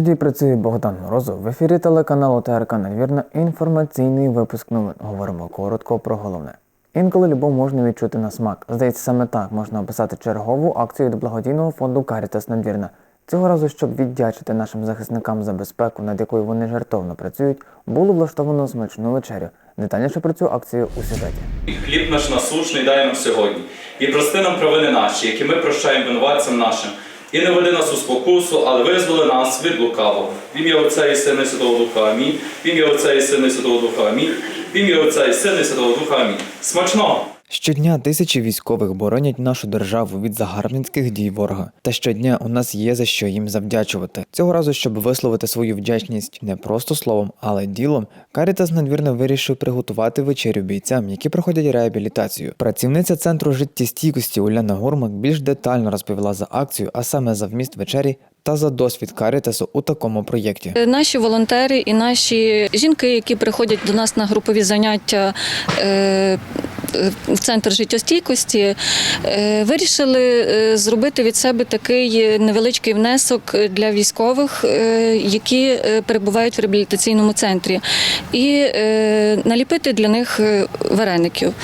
Студії працює Богдан Морозов. В ефірі телеканалу ТРК Надвірна інформаційний випуск новин. Говоримо коротко про головне. Інколи любов можна відчути на смак. Здається, саме так можна описати чергову акцію від благодійного фонду Карітас Надвірна. Цього разу, щоб віддячити нашим захисникам за безпеку, над якою вони жертовно працюють, було влаштовано смачну вечерю. Детальніше про цю акцію у сюжеті. Хліб наш насущний дай нам сьогодні. І прости нам провини наші, які ми прощаємо винуватцям нашим. І не веди нас у спокусу, але визволи нас від лукавого. В ім'я Отця і Сина Святого Духа Амінь. В ім'я Отця і Сина і Святого Духа Амінь. В ім'я Отця і Сина Святого Духа Амінь. Смачного! Щодня тисячі військових боронять нашу державу від загарбницьких дій ворога. Та щодня у нас є за що їм завдячувати. Цього разу, щоб висловити свою вдячність не просто словом, але ділом, Карітас надвірно вирішив приготувати вечерю бійцям, які проходять реабілітацію. Працівниця центру життєстійкості Уляна Гурмак більш детально розповіла за акцію, а саме за вміст вечері та за досвід Карітасу у такому проєкті. Е, Наші волонтери і наші жінки, які приходять до нас на групові заняття е, в центр життєстійкості, е, вирішили зробити від себе такий невеличкий внесок для військових, які перебувають в реабілітаційному центрі, і наліпити для них вареників.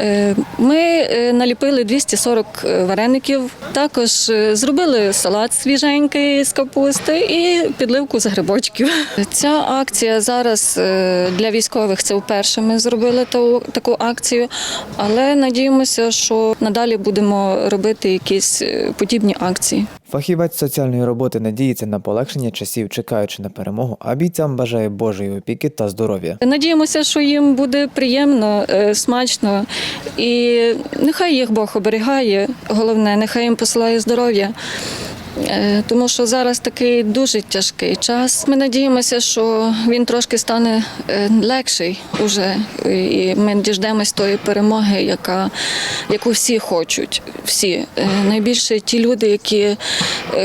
Е, Ми е, наліпили 240 вареників, також е, зробили салат свіженький з капусти і підливку з грибочків. Ця акція зараз е, для військових це вперше ми зробили таку акцію, але надіємося, що надалі будемо робити якісь е, подібні акції. Фахівець соціальної роботи надіється на полегшення часів, чекаючи на перемогу, а бійцям бажає Божої опіки та здоров'я. Надіємося, що їм буде приємно, е, смачно, і нехай їх Бог оберігає. Головне, нехай їм посилає здоров'я. Е, Тому що зараз такий дуже тяжкий час. Ми надіємося, що він трошки стане е, легший уже, і ми діждемось тої перемоги, яка, яку всі хочуть. Всі Е, найбільше ті люди, які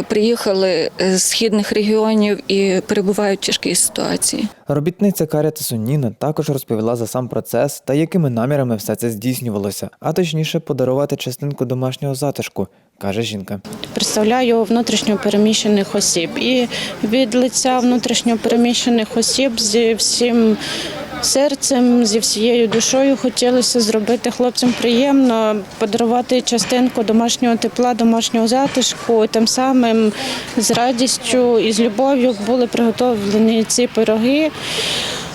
приїхали з східних регіонів і перебувають в тяжкій ситуації. Робітниця Карітасу Ніна також розповіла за сам процес та якими намірами все це здійснювалося, а точніше подарувати частинку домашнього затишку, каже жінка. представляю внутрішньо переміщених осіб. І від лиця внутрішньо переміщених осіб зі всім серцем, зі всією душою хотілося зробити хлопцям приємно, подарувати частинку домашнього тепла, домашнього затишку. Тим самим з радістю і з любов'ю були приготовлені ці пироги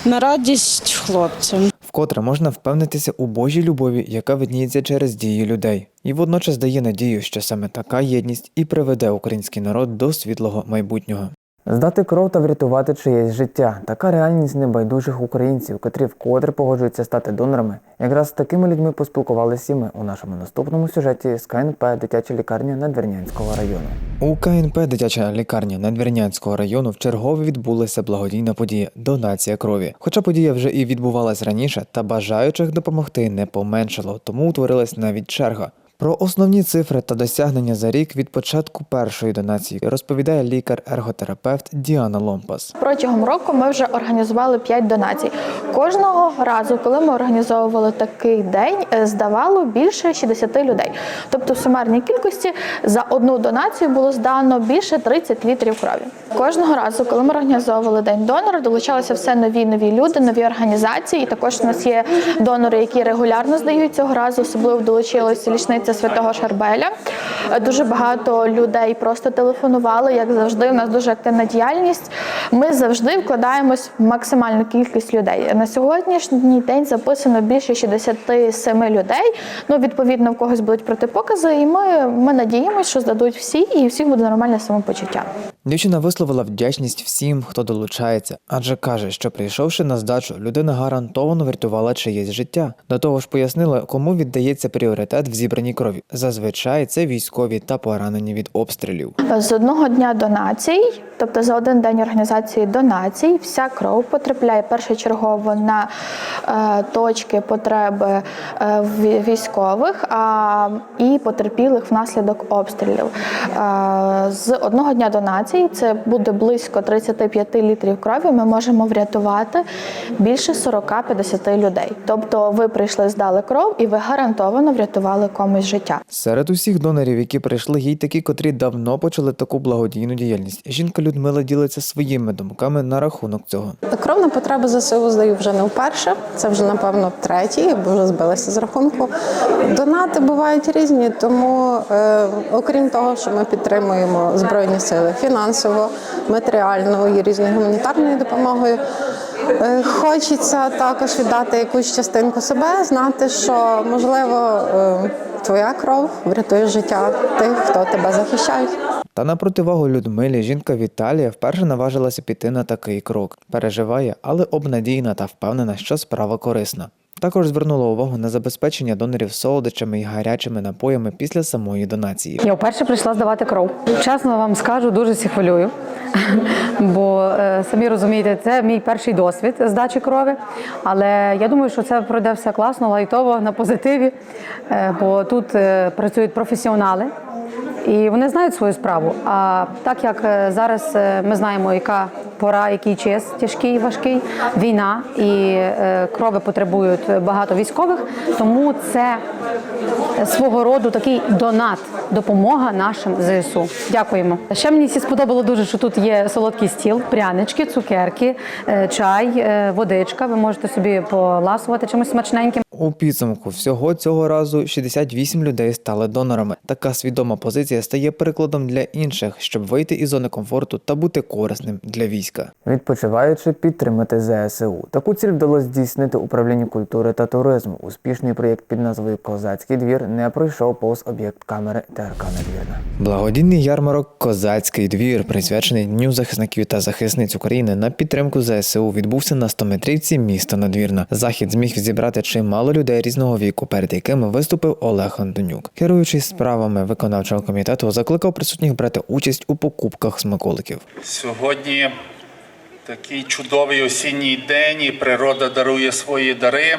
на радість хлопцям. Вкотре можна впевнитися у Божій любові, яка видніється через дії людей, і водночас дає надію, що саме така єдність і приведе український народ до світлого майбутнього. Здати кров та врятувати чиєсь життя така реальність небайдужих українців, котрі вкотре погоджуються стати донорами. Якраз з такими людьми поспілкувалися ми у нашому наступному сюжеті з КНП дитяча лікарня Надвірнянського району. У КНП дитяча лікарня Надвірнянського району вчергове відбулася благодійна подія донація крові. Хоча подія вже і відбувалась раніше, та бажаючих допомогти не поменшало, тому утворилась навіть черга. Про основні цифри та досягнення за рік від початку першої донації розповідає лікар-ерготерапевт Діана Ломпас. Протягом року ми вже організували 5 донацій. Кожного разу, коли ми організовували такий день, е, здавало більше 60 людей. Тобто, в сумарній кількості за одну донацію було здано більше 30 літрів крові. Кожного разу, коли ми організовували день донора, долучалися все нові нові люди, нові організації. І також у нас є донори, які регулярно здають цього разу. Особливо долучилися долучилася лічниця святого Шарбеля. Дуже багато людей просто телефонували, як завжди. У нас дуже активна діяльність. Ми завжди вкладаємось в максимальну кількість людей. На сьогоднішній день записано більше 67 людей. Ну, відповідно, в когось будуть протипокази, і ми, ми надіємося, що здадуть всі, і у всіх буде нормальне самопочуття. Дівчина висловила вдячність всім, хто долучається, адже каже, що прийшовши на здачу, людина гарантовано врятувала чиєсь життя. До того ж, пояснила, кому віддається пріоритет в зібраній крові. Зазвичай це військові та поранені від обстрілів. З одного дня донацій, тобто за один день організації донацій, вся кров потрапляє першочергово на е, точки потреби е, військових а, і потерпілих внаслідок обстрілів. Е, з одного дня донацій це буде близько 35 літрів крові. Ми можемо врятувати більше 40-50 людей. Тобто, ви прийшли, здали кров, і ви гарантовано врятували комусь життя. Серед усіх донорів, які прийшли, є й такі, котрі давно почали таку благодійну діяльність. Жінка Людмила ділиться своїми думками на рахунок цього. Кров на потреби ЗСУ здаю вже не вперше. Це вже напевно третій, бо вже збилася з рахунку. Донати бувають різні, тому е, окрім того, що ми підтримуємо збройні сили фінансово, матеріально і різною гуманітарною допомогою. Е, Хочеться також віддати якусь частинку себе, знати, що можливо е, твоя кров врятує життя тих, хто тебе захищає. Та на противагу Людмилі жінка Віталія вперше наважилася піти на такий крок. Переживає, але обнадійна та впевнена, що справа корисна. Також звернула увагу на забезпечення донорів солодощами і гарячими напоями після самої донації. Я вперше прийшла здавати кров. Чесно вам скажу, дуже всі хвилюю. Бо е, самі розумієте, це мій перший досвід здачі крові. Але я думаю, що це пройде все класно, лайтово, на позитиві. Е, бо тут е, працюють професіонали. І вони знають свою справу. А так як зараз ми знаємо, яка пора, який час тяжкий, важкий, війна і е, крови потребують багато військових, тому це свого роду такий донат, допомога нашим ЗСУ. Дякуємо. Ще мені всі сподобало дуже, що тут є солодкий стіл, прянички, цукерки, е, чай, е, водичка. Ви можете собі поласувати чимось смачненьким. У підсумку всього цього разу 68 людей стали донорами. Така свідома позиція стає прикладом для інших, щоб вийти із зони комфорту та бути корисним для війська. Відпочиваючи підтримати ЗСУ. Таку ціль вдалося здійснити управлінню культури та туризму. Успішний проєкт під назвою Козацький двір не пройшов повз об'єкт камери ТРК Надвірна. Благодійний ярмарок Козацький двір, присвячений Дню захисників та захисниць України на підтримку ЗСУ, відбувся на 100-метрівці міста Надвірна. Захід зміг зібрати чимало людей різного віку, перед якими виступив Олег Антонюк. Керуючись справами виконавчого комітету, закликав присутніх брати участь у покупках смаколиків. Сьогодні такий чудовий осінній день, і природа дарує свої дари.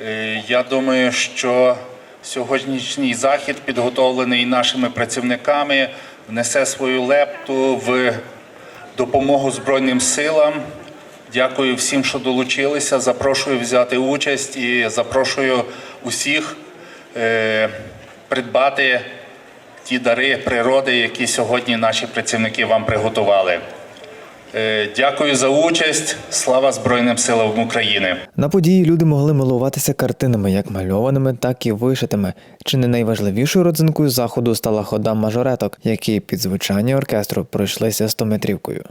Е, Я думаю, що сьогоднішній захід, підготовлений нашими працівниками, внесе свою лепту в допомогу Збройним силам. Дякую всім, що долучилися. Запрошую взяти участь і запрошую усіх е, придбати ті дари природи, які сьогодні наші працівники вам приготували. Е, Дякую за участь. Слава Збройним силам України. На події люди могли милуватися картинами, як мальованими, так і вишитими. Чи не найважливішою родзинкою заходу стала хода мажореток, які під звучання оркестру пройшлися стометрівкою.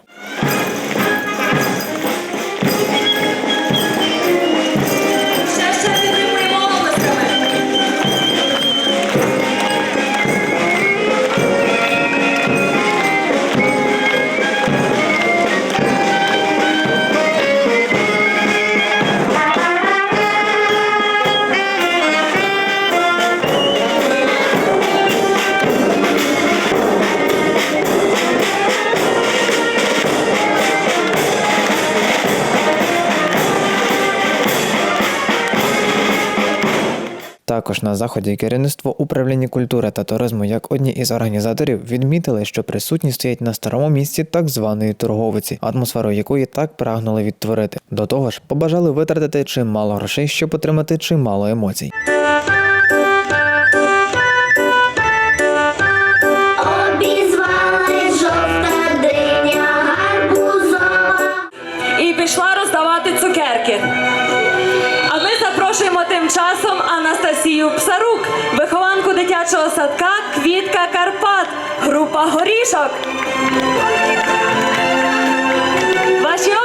Також на заході керівництво управління культури та туризму як одні із організаторів відмітили, що присутні стоять на старому місці так званої торговиці, атмосферу якої так прагнули відтворити. До того ж, побажали витратити чимало грошей, щоб отримати чимало емоцій. Анастасію Псарук, вихованку дитячого садка Квітка Карпат, група горішок. Ваші.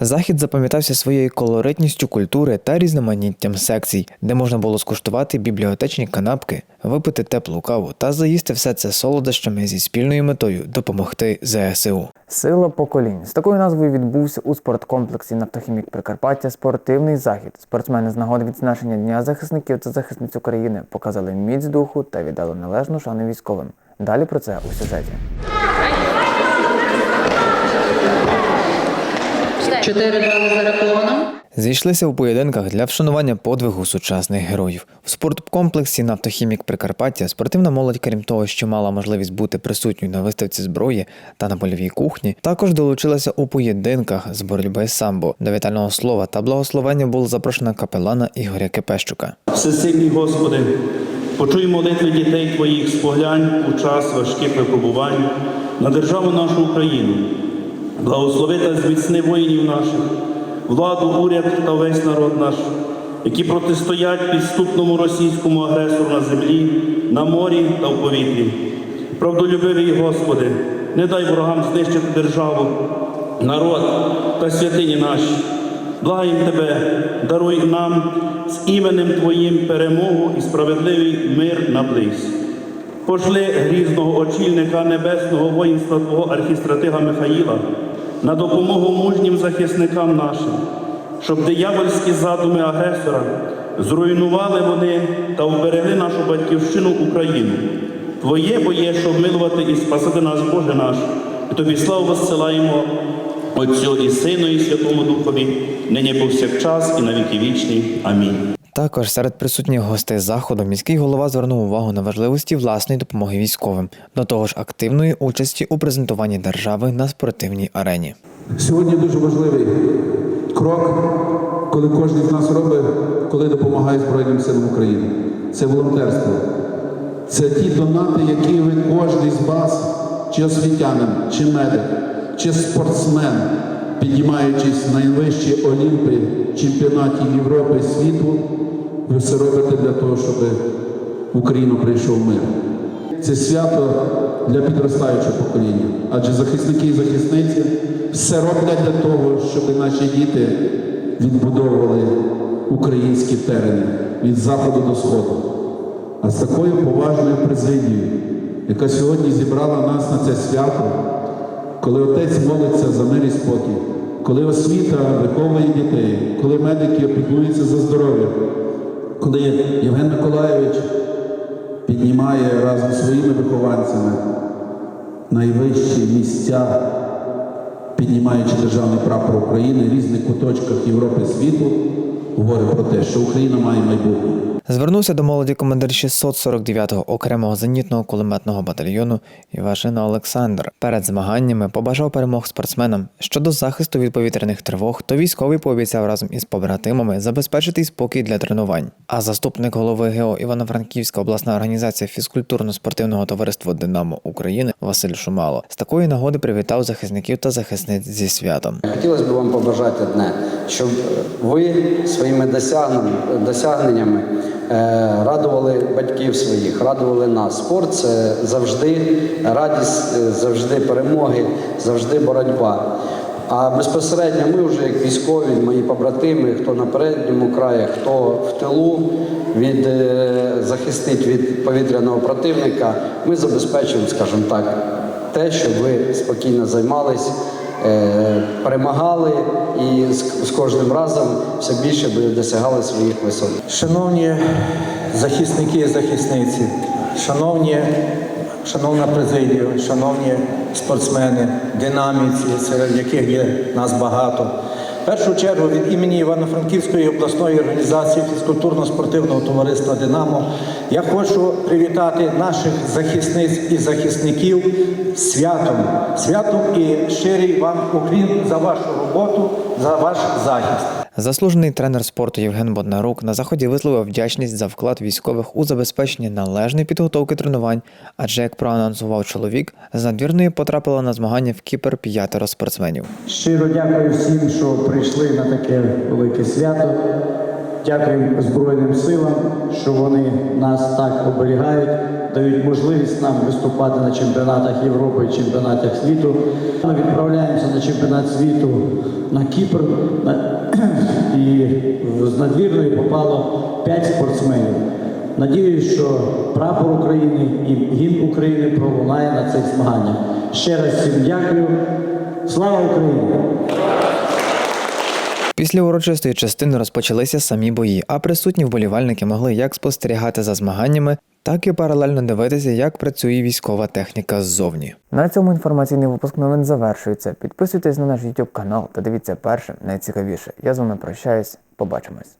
Захід запам'ятався своєю колоритністю культури та різноманіттям секцій, де можна було скуштувати бібліотечні канапки, випити теплу каву та заїсти все це солодощами зі спільною метою допомогти ЗСУ. Сила поколінь з такою назвою відбувся у спорткомплексі Нафтохімік Прикарпаття спортивний захід. Спортсмени з нагоди відзначення Дня захисників та захисниць України показали міць духу та віддали належну шану військовим. Далі про це у сюжеті. Чотири бали зараховано. зійшлися у поєдинках для вшанування подвигу сучасних героїв. В спорткомплексі Нафтохімік Прикарпаття спортивна молодь, крім того, що мала можливість бути присутньою на виставці зброї та на польовій кухні, також долучилася у поєдинках з боротьби самбо. До вітального слова та благословення було запрошено капелана Ігоря Кепещука. Всесильний Господи, почуй молитви дітей Твоїх, споглянь у час важких випробувань на державу нашу Україну. Благослови та зміцни воїнів наших, владу, уряд та весь народ наш, які протистоять підступному російському агресору на землі, на морі та в повітрі. Правдолюбивий Господи, не дай ворогам знищити державу, народ та святині наші. Благаєм Тебе, даруй нам з іменем Твоїм перемогу і справедливий мир на близь. Пошли грізного очільника небесного воїнства Твого архістратига Михаїла на допомогу мужнім захисникам нашим, щоб диявольські задуми агресора зруйнували вони та вберегли нашу батьківщину Україну. Твоє бо є, щоб милувати і спасати нас, Боже наш, і тобі славу воссилаємо Отцю і Сину, і Святому Духові, нині повсякчас і на віки вічні. Амінь. Також серед присутніх гостей заходу міський голова звернув увагу на важливості власної допомоги військовим, до того ж активної участі у презентуванні держави на спортивній арені. Сьогодні дуже важливий крок, коли кожен з нас робить, коли допомагає Збройним силам України. Це волонтерство. Це ті донати, які ви кожен з вас, чи освітянин, чи медик, чи спортсмен, піднімаючись на найвищі Олімпи, чемпіонатів Європи, світу, ви все робите для того, щоб в Україну прийшов мир. Це свято для підростаючого покоління. Адже захисники і захисниці все роблять для того, щоб наші діти відбудовували українські терени від заходу до сходу. А з такою поважною президією, яка сьогодні зібрала нас на це свято, коли отець молиться за мир і спокій, коли освіта виховує дітей, коли медики опікуються за здоров'я, коли Євген Миколайович піднімає разом зі своїми вихованцями найвищі місця, піднімаючи державний прапор України в різних куточках Європи і світу, говорить про те, що Україна має майбутнє. Звернувся до молоді командир 649-го окремого зенітного кулеметного батальйону Івашина Олександр. Перед змаганнями побажав перемог спортсменам. Щодо захисту від повітряних тривог, то військовий пообіцяв разом із побратимами забезпечити спокій для тренувань. А заступник голови ГЕО Івано-Франківська обласна організація фізкультурно-спортивного товариства Динамо України Василь Шумало з такої нагоди привітав захисників та захисниць зі святом. Хотілося б вам побажати одне, щоб ви своїми досягненнями, радували батьків своїх, радували нас. Спорт це завжди радість, е, завжди перемоги, завжди боротьба. А безпосередньо ми вже як військові, мої побратими, хто на передньому краї, хто в тилу від е, захистить від повітряного противника, ми забезпечуємо, скажімо так, те, щоб ви спокійно займались, е, перемагали і з, з кожним разом все більше би досягали своїх висот. Шановні захисники і захисниці, шановні, шановна президія, шановні спортсмени, динаміці, серед яких є нас багато. В першу чергу від імені Івано-Франківської обласної організації фізкультурно-спортивного товариства Динамо я хочу привітати наших захисниць і захисників святом, святом і щирий вам уклін за вашу роботу, за ваш захист. Заслужений тренер спорту Євген Боднарук на заході висловив вдячність за вклад військових у забезпечення належної підготовки тренувань, адже як проанонсував чоловік, з надвірної потрапило на змагання в Кіпер п'ятеро спортсменів. Щиро дякую всім, що прийшли на таке велике свято. Дякую Збройним силам, що вони нас так оберігають, дають можливість нам виступати на чемпіонатах Європи і чемпіонатах світу. Ми відправляємося на чемпіонат світу на Кіпр. І з надвірної попало 5 спортсменів. Надіюсь, що прапор України і гімн України пролунає на цих змаганнях. Ще раз всім дякую. Слава Україні! Після урочистої частини розпочалися самі бої, а присутні вболівальники могли як спостерігати за змаганнями, так і паралельно дивитися, як працює військова техніка ззовні. На цьому інформаційний випуск новин завершується. Підписуйтесь на наш YouTube канал та дивіться перше найцікавіше. Я з вами прощаюсь. Побачимось.